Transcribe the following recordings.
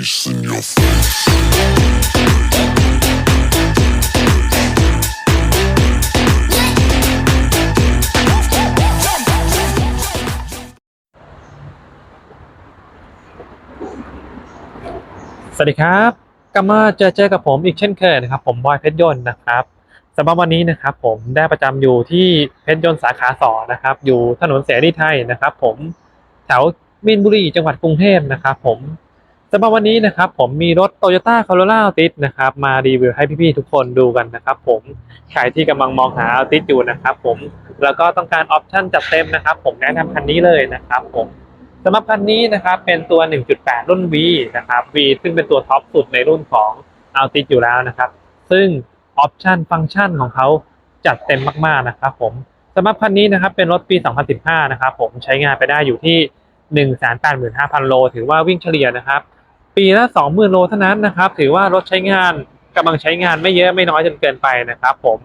face in your face. สวัสดีครับกลับมาเจอเจอกับผมอีกเช่นเคยนะครับ ผมบอยเพชรยนต์นะครับสำหรับวันนี้นะครับ ผมได้ประจำอยู่ที่เพชรยนต์สาขาสองนะครับ อยู่ถนนเสรีไทยนะครับ ผมแถวมีนบุรีจังหวัดกรุงเทพนะครับ ผม สำหรับวันนี้นะครับผมมีรถ Toyota Corolla Altis นะครับมารีวิวให้พี่ๆทุกคนดูกันนะครับผมใครที่กำลังมองหา Altis อยู่นะครับผมแล้วก็ต้องการออปชั่นจัดเต็มนะครับผมแนะนำคันนี้เลยนะครับผมสำหรับคันนี้นะครับเป็นตัว 1.8 รุ่น V นะครับ V ซึ่งเป็นตัวท็อปสุดในรุ่นของ Altis อยู่แล้วนะครับ ซึ่งออปชันฟังก์ชันของเขาจัดเต็มมากๆนะครับผมสำหรับคันนี้นะครับเป็นรถปี 2015 นะครับผมใช้งานไปได้อยู่ที่ 185,000 โล ถือว่าวิ่งเฉลี่ยนะครับ ปีละ20,000โลเท่านั้นนะครับ ถือว่ารถใช้งานกำลังใช้งานไม่เยอะไม่น้อยจนเกินไปนะครับ ผม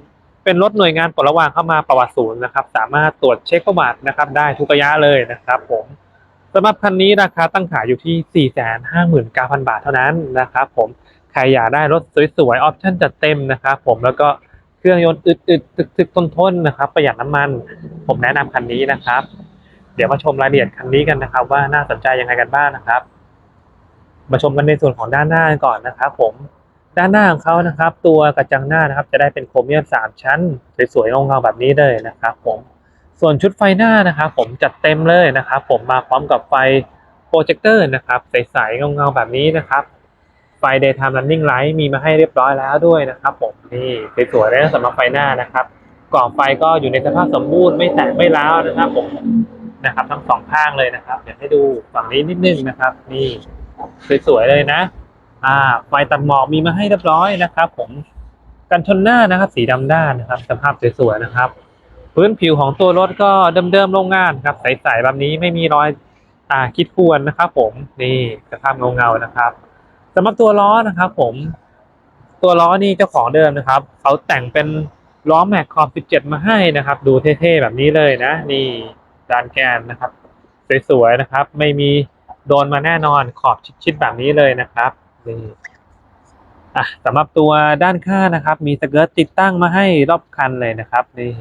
เป็นรถหน่วยงานปลดระวางเข้ามาประวัติศูนย์นะครับ สามารถตรวจเช็คประวัตินะครับ ได้ทุกระยะเลยนะครับ ผมสำหรับคันนี้ราคาตั้งขายอยู่ที่ 459,000 บาทเท่านั้นนะครับ ผมใครอยากได้รถสวยๆออปชั่นจัดเต็มนะครับผมแล้วก็เครื่องยนต์อึดๆตึกๆทนๆนะครับ ประหยัดน้ำมัน ผมแนะนำคันนี้นะครับ เดี๋ยวมาชมรายละเอียดคันนี้กันนะครับ ว่าน่าสนใจยังไงกันบ้างนะครับ มาชมกันในส่วนของด้านหน้ากันก่อนนะครับ ผมด้านหน้าของเขานะครับ ตัวกระจังหน้านะครับ จะได้เป็นโครเมียมสามชั้นสวยๆเงาๆแบบนี้เลยนะครับ ผมส่วนชุดไฟหน้านะครับ ผมจัดเต็มเลยนะครับ ผมมาพร้อมกับไฟโปรเจคเตอร์นะครับใสๆเงาๆแบบนี้นะครับไฟ daytime running light มีมาให้เรียบร้อยแล้วด้วยนะครับ ผมนี่สวยๆเลยนะสำหรับไฟหน้านะครับกรอบไฟก็อยู่ในสภาพสมบูรณ์ไม่แตกไม่ร้าวนะครับ ผมนะครับ ทั้งสองข้างเลยนะครับเดี๋ยวให้ดูฝั่งนี้นิดนึงนะครับ นี่ สวยๆเลยนะ อ่า ไฟตัดหมอกมีมาให้เรียบร้อยนะครับ ผมกันชนหน้านะครับ สีดำด้านนะครับ สภาพสวยๆนะครับ พื้นผิวของตัวรถก็เดิมๆโรงงานครับ ใสๆแบบนี้ไม่มีรอยอ่าคิดควรนะครับ ผมนี่สภาพเงาๆนะครับสำหรับตัวล้อนะครับ ผม ตัวล้อนี่เจ้าของเดิมนะครับเขาแต่งเป็นล้อแม็กขอบ17 มาให้นะครับ ดูเท่ๆแบบนี้เลยนะ นี่ดานแกนนะครับ สวยๆนะครับ ไม่มี โดนมาแน่นอนขอบชิดๆแบบนี้เลยนะครับนี่อะสำหรับตัวด้านข้างนะครับ มีสเกิร์ตติดตั้งมาให้รอบคันเลยนะครับนี่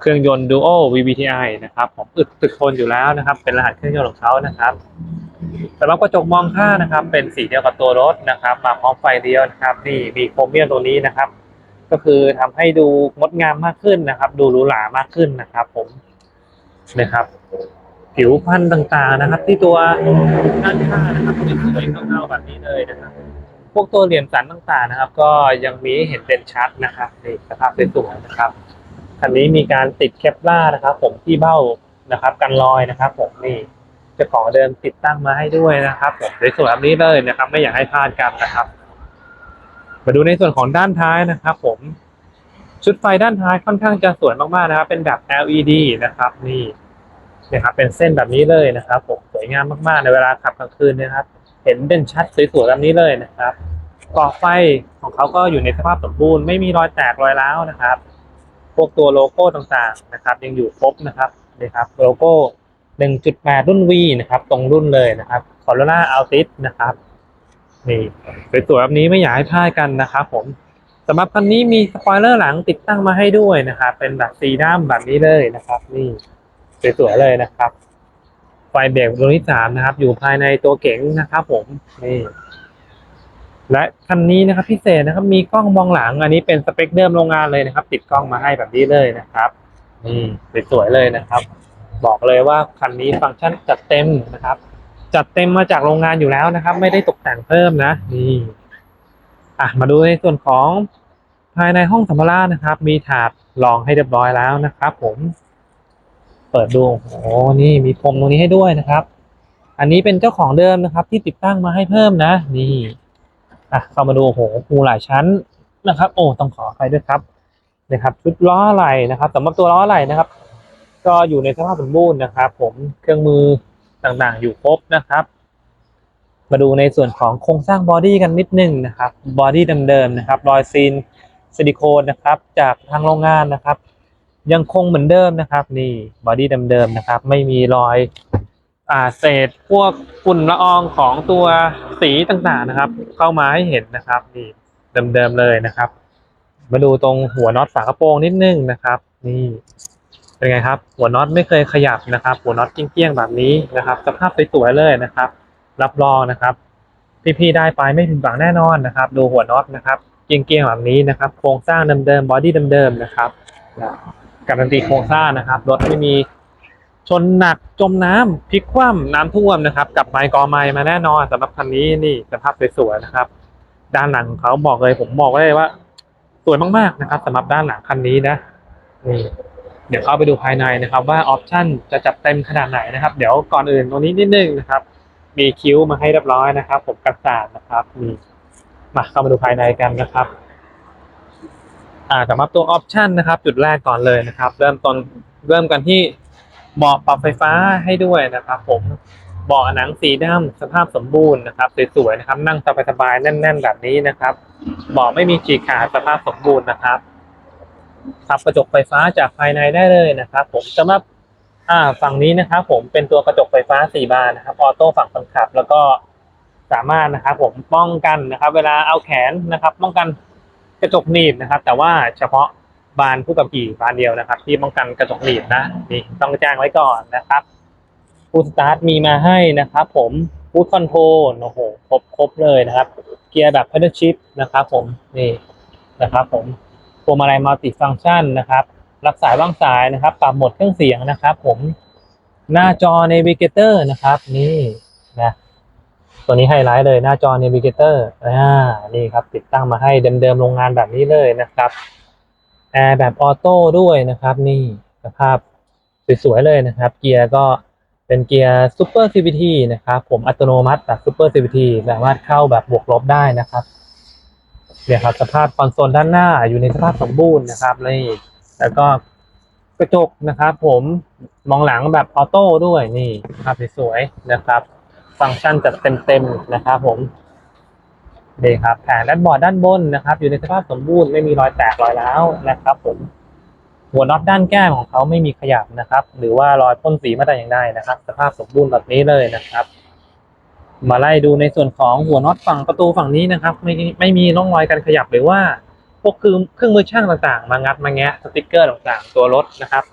เครื่องยนต์ Duo VVTi นะครับผมอึดตึกทนอยู่แล้วนะครับ เป็นรหัสเครื่องยนต์ของเขานะครับสำหรับกระจกมองข้างนะครับ เป็นสีเดียวกับตัวรถนะครับ มาพร้อมไฟเดียวนะครับ นี่มีโครเมียมตัวนี้นะครับ ก็คือทำให้ดูงดงามมากขึ้นนะครับ ดูหรูหรามากขึ้นนะครับ ผมนะครับ ผิวพันธ์ต่างๆนะครับ ที่ตัวด้านข้างนะครับเป็นสวยเงาๆแบบนี้เลยนะครับ พวกตัวเหลี่ยมสันต่างๆนะครับ ก็ยังมีเห็นเป็นชัดนะครับนี่สภาพสวยๆนะครับคันนี้มีการติดเคปล่านะครับ ผมที่เบ้านะครับ กันรอยนะครับ ผมนี่จ้าของเดิมติดตั้งมาให้ด้วยนะครับผมสวยๆแบบนี้เลยนะครับ ไม่อยากให้พลาดกันนะครับ มาดูในส่วนของด้านท้ายนะครับ ผมชุดไฟด้านท้ายค่อนข้างจะสวยมากๆนะครับ เป็นแบบ LED นะครับ นี่ นะครับเป็นเส้นแบบนี้เลยนะครับผมสวยงามมากๆในเวลาขับกลางคืนนะครับ เห็นเด่นชัดสวยๆแบบนี้เลยนะครับกรอบไฟของเขาก็อยู่ในสภาพสมบูรณ์ไม่มีรอยแตกรอยร้าวนะครับ พวกตัวโลโก้ต่างๆนะครับ ยังอยู่ครบนะครับนี่ครับโลโก้ 1.8 รุ่น V นะครับ ตรงรุ่นเลยนะครับ Corolla Altis นะครับนี่สวยๆแบบนี้ไม่อยากให้พลาดกันนะครับผมสำหรับคันนี้มีสปอยเลอร์หลังติดตั้งมาให้ด้วยนะครับ เป็นแบบสีดำแบบนี้เลยนะครับ นี่ สวยๆเลยนะครับ ไฟเบรกดวงที่สามนะครับ อยู่ภายในตัวเก๋งนะครับ ผมนี่และคันนี้นะครับ พิเศษนะครับ มีกล้องมองหลัง อันนี้เป็นสเปคเดิมโรงงานเลยนะครับ ติดกล้องมาให้แบบนี้เลยนะครับนี่สวยๆเลยนะครับ บอกเลยว่าคันนี้ฟังก์ชันจัดเต็มนะครับ จัดเต็มมาจากโรงงานอยู่แล้วนะครับ ไม่ได้ตกแต่งเพิ่มนะนี่อะมาดูในส่วนของภายในห้องสัมภาระนะครับ มีถาดรองให้เรียบร้อยแล้วนะครับ ผม เปิดดูโอ้นี่มีพรมตรงนี้ให้ด้วยนะครับ อันนี้เป็นเจ้าของเดิมนะครับ ที่ติดตั้งมาให้เพิ่มนะ นี่อะเข้ามาดูโอ้โหภูหลายชั้นนะครับ โอ้ต้องขออภัยด้วยครับนะครับ ชุดล้ออะไหล่นะครับสำหรับตัวล้ออะไหล่นะครับ ก็อยู่ในสภาพสมบูรณ์นะครับ ผมเครื่องมือต่างๆ อยู่ครบนะครับ มาดูในส่วนของโครงสร้างบอดี้กันนิดนึงนะครับบอดี้เดิมๆนะครับ รอยซีนซิลิโคนนะครับ จากทางโรงงานนะครับ ยังคงเหมือนเดิมนะครับ นี่บอดี้เดิมๆนะครับ ไม่มีรอยอ่าเศษพวกฝุ่นละอองของตัวสีต่างๆนะครับ เข้ามาให้เห็นนะครับนี่เดิมๆเลยนะครับ มาดูตรงหัวน็อตฝากระโปรงนิดนึงนะครับ นี่เป็นไงครับ หัวน็อตไม่เคยขยับนะครับ หัวน็อตเกี้ยงๆแบบนี้นะครับ สภาพสวยๆเลยนะครับ รับรองนะครับ พี่ๆได้ไปไม่ผิดหวังแน่นอนนะครับ ดูหัวน็อตนะครับเกี้ยงๆแบบนี้นะครับ โครงสร้างเดิมๆบอดี้เดิมๆนะครับ การันตีโครงสร้างนะครับ รถไม่มีชนหนักจมน้ำพลิกคว่ำน้ำท่วมนะครับกลับไม้กอไม้มาแน่นอนสำหรับคันนี้นี่สภาพสวยๆนะครับ ด้านหลังของเขาบอกเลยผมบอกเลยว่า สวยมากๆนะครับสำหรับด้านหลังคันนี้นะนี่เดี๋ยวเข้าไปดูภายในนะครับ ว่าออปชั่นจะจัดเต็มขนาดไหนนะครับ เดี๋ยวก่อนอื่นตรงนี้นิดนึงนะครับ มีคิ้วมาให้เรียบร้อยนะครับ ผมกันสาดนะครับนี่มาเข้ามาดูภายในกันนะครับ อ่าสำหรับตัวออปชันนะครับจุดแรกก่อนเลยนะครับ เริ่มต้นเริ่มกันที่เบาะปรับไฟฟ้าให้ด้วยนะครับผมเบาะหนังสีดำสภาพสมบูรณ์นะครับสวยๆนะครับ นั่งสบายๆแน่น ๆ แบบนี้นะครับเบาะไม่มีฉีกขาดสภาพสมบูรณ์นะครับพับกระจกไฟฟ้าจากภายในได้เลยนะครับ ผมสำหรับอ่าฝั่งนี้นะครับ ผมเป็นตัวกระจกไฟฟ้าสี่บานนะครับออโต้ฝั่งคนขับ แล้วก็สามารถนะครับ ผมป้องกันนะครับ เวลาเอาแขนนะครับ ป้องกัน กระจกหนีบนะครับ แต่ว่าเฉพาะบานผู้ขับขี่บานเดียวนะครับ ที่ป้องกันกระจกหนีบนะนี่ต้องแจ้งไว้ก่อนนะครับฟูสตาร์ทมีมาให้นะครับ ผมฟูดคอนโทรลโอ้โหครบครบเลยนะครับ เกียร์แบบ pedal shift นะครับ ผมนี่นะครับ ผมพวงมาลัยมัลติฟังก์ชันนะครับรับสายว่างสายนะครับ ปรับโหมดเครื่องเสียงนะครับ ผมหน้าจอ Navigator นะครับ นี่นะ ตัวนี้ไฮไลท์เลยหน้าจอ Navigator อ่านี่ครับติดตั้งมาให้เดิมๆโรงงานแบบนี้เลยนะครับแอร์แบบออโต้ด้วยนะครับ นี่สภาพสวยๆเลยนะครับ เกียร์ก็เป็นเกียร์ Super CVT นะครับผมอัตโนมัติแบบ Super CVT สามารถเข้าแบบบวกลบได้นะครับเนี่ยครับสภาพคอนโซลด้านหน้าอยู่ในสภาพสมบูรณ์นะครับนี่แล้วก็กระจกนะครับ ผมมองหลังแบบออโต้ด้วยนี่ภาพสวยๆนะครับ ฟังก์ชันจัดเต็มๆนะครับผมนี่ครับแผงด้านบอร์ดด้านบนนะครับ อยู่ในสภาพสมบูรณ์ไม่มีรอยแตกรอยร้าวนะครับ ผมหัวน็อตด้านแก้มของเขาไม่มีขยับนะครับ หรือว่ารอยพ่นสีมาแต่อย่างใดนะครับ สภาพสมบูรณ์แบบนี้เลยนะครับ มาไล่ดูในส่วนของหัวน็อตฝั่งประตูฝั่งนี้นะครับ ไม่ไม่มีร่องรอยการขยับหรือว่าพวกคือเครื่องมือช่างต่างๆ มางัดมาแงะสติกเกอร์ต่างๆ ตัวรถนะครับ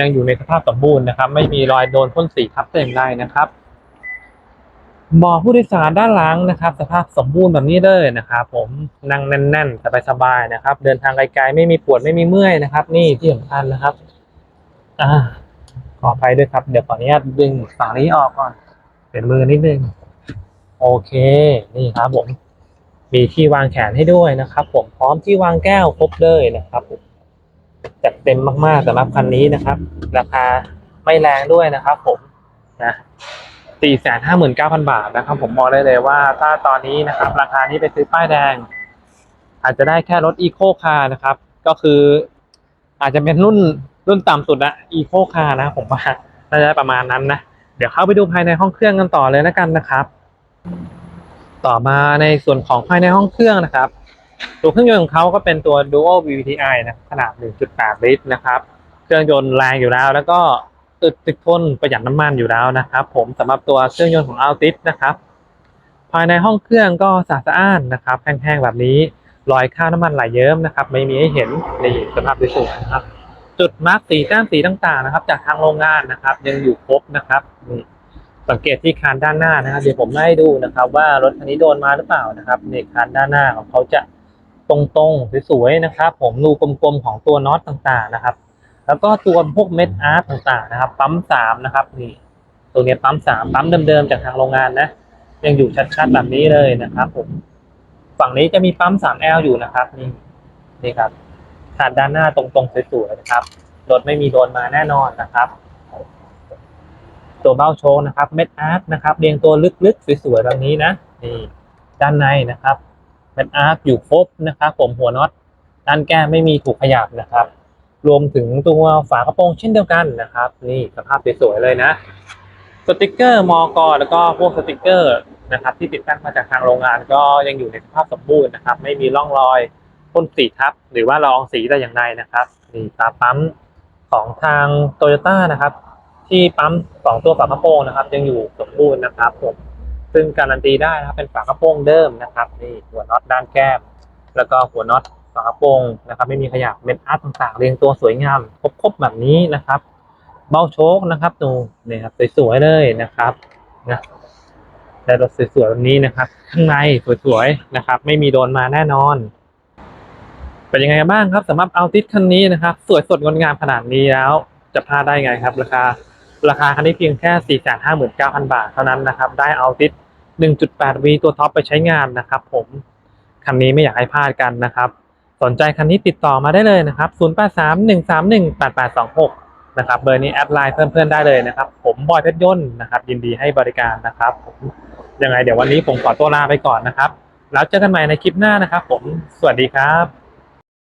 ยังอยู่ในสภาพสมบูรณ์นะครับ ไม่มีรอยโดนพ่นสีทับแต่อย่างใดนะครับ บาผู้โดยสารด้านหลังนะครับ สภาพสมบูรณ์แบบนี้เลยนะครับผมนั่งแน่นๆสบายๆนะครับ เดินทางไกลๆไม่มีปวดไม่มีเมื่อยนะครับ นี่ที่สำคัญนะครับ อ่าขออภัยด้วยครับ เดี๋ยวขออนุญาตดึงฝั่งนี้ออกก่อนเปลี่ยนมือนิดนึงโอเค นี่ครับผม มีที่วางแขนให้ด้วยนะครับ ผมพร้อมที่วางแก้วครบเลยนะครับจัดเต็มมากๆสำหรับคันนี้นะครับ ราคาไม่แรงด้วยนะครับ ผมนะ สี่แสนห้าหมื่นเก้าพันบาทนะครับ ผมมองได้เลยว่า ถ้าตอนนี้นะครับ ราคานี้ไปซื้อป้ายแดง อาจจะได้แค่รถอีโคคาร์นะครับ ก็คือ อาจจะเป็นรุ่นรุ่นต่ำสุดอะอีโคคาร์นะผมว่าน่าจะประมาณนั้นนะเดี๋ยวเข้าไปดูภายในห้องเครื่องกันต่อเลยแล้วกันนะครับ ต่อมาในส่วนของภายในห้องเครื่องนะครับ ตัวเครื่องยนต์ของเขาก็เป็นตัว Dual VVTi นะขนาด 1.8 ลิตรนะครับ เครื่องยนต์แรงอยู่แล้วแล้วก็ อึดติดทนประหยัดน้ำมันอยู่แล้วนะครับ ผมสำหรับตัวเครื่องยนต์ของ Altis นะครับ ภายในห้องเครื่องก็สะอาดสะอ้านนะครับแห้งๆแบบนี้รอยค่าบน้ำมันไหลเยิ้มนะครับ ไม่มีให้เห็นในสภาพสวยๆนะครับ จุดมาร์กสีแต้มสีต่างๆนะครับ จากทางโรงงานนะครับ ยังอยู่ครบนะครับนี่สังเกตที่คานด้านหน้านะครับเดี๋ยวผมไล่ดูนะครับ ว่ารถคันนี้โดนมาหรือเปล่านะครับในคานด้านหน้าของเขาจะตรงๆสวยๆนะครับ ผมรูกลมๆของตัวน็อตต่างๆนะครับ แล้วก็ตัวพวกเม็ดอาร์ตต่างๆนะครับ ปั๊มสามนะครับนี่ตัวนี้ปั๊มสามปั๊มเดิมๆจากทางโรงงานนะ ยังอยู่ชัดๆแบบนี้เลยนะครับผมฝั่งนี้จะมีปั๊ม 3L อลอยู่นะครับนี่นี่ครับขาดด้านหน้าตรงๆสวยๆนะครับรถไม่มีโดนมาแน่นอนนะครับ ตัวเบ้าโชว์นะครับ เม็ดอาร์คนะครับ เรียงตัวลึกๆสวยๆแบบนี้นะนี่ด้านในนะครับเม็ดอาร์คอยู่ครบนะครับ ผมหัวน็อตด้านแก้ไม่มีถูกขยับนะครับ รวมถึงตัวฝากระโปรงเช่นเดียวกันนะครับ นี่สภาพสวยๆเลยนะสติกเกอร์มอกแล้วก็พวกสติกเกอร์นะครับ ที่ติดตั้งมาจากทางโรงงานก็ยังอยู่ในสภาพสมบูรณ์นะครับ ไม่มีร่องรอยพ่นสีทับ หรือว่าลองสีแต่อย่างใดนะครับนี่ตาปั๊มของทางโตโยต้านะครับ ที่ปั๊มสองตัวฝากระโปรงนะครับ ยังอยู่สมบูรณ์นะครับผมซึ่งการันตีได้นะครับเป็นฝากระโปรงเดิมนะครับ นี่หัวน็อตด้านแก้ม แล้วก็หัวน็อต ฝากระโปรงนะครับ ไม่มีขยับเป็นอาร์ตต่างๆ เรียงตัวสวยงามครบๆแบบนี้นะครับ เบ้าโชคนะครับดูนี่ครับสวยๆเลยนะครับนะได้รถสวยๆแบบนี้นะครับข้างในสวยๆนะครับ ไม่มีโดนมาแน่นอนเป็นยังไงบ้างครับสำหรับเอาติสคันนี้นะครับ สวยสดงดงามขนาดนี้แล้ว จะพลาดได้ไงครับ ราคาราคาคันนี้เพียงแค่ 459,000 บาทเท่านั้นนะครับ ได้เอาติส 1.8V ตัวท็อปไปใช้งานนะครับ ผมคันนี้ไม่อยากให้พลาดกันนะครับ สนใจคันนี้ติดต่อมาได้เลยนะครับ0831318826นะครับ เบอร์นี้แอดไลน์เพิ่มเพื่อนได้เลยนะครับ ผมบอยเพชรยนต์นะครับ ยินดีให้บริการนะครับผมยังไงเดี๋ยววันนี้ผมขอตัวลาไปก่อนนะครับ แล้วเจอกันใหม่ในคลิปหน้านะครับ ผม สวัสดีครับ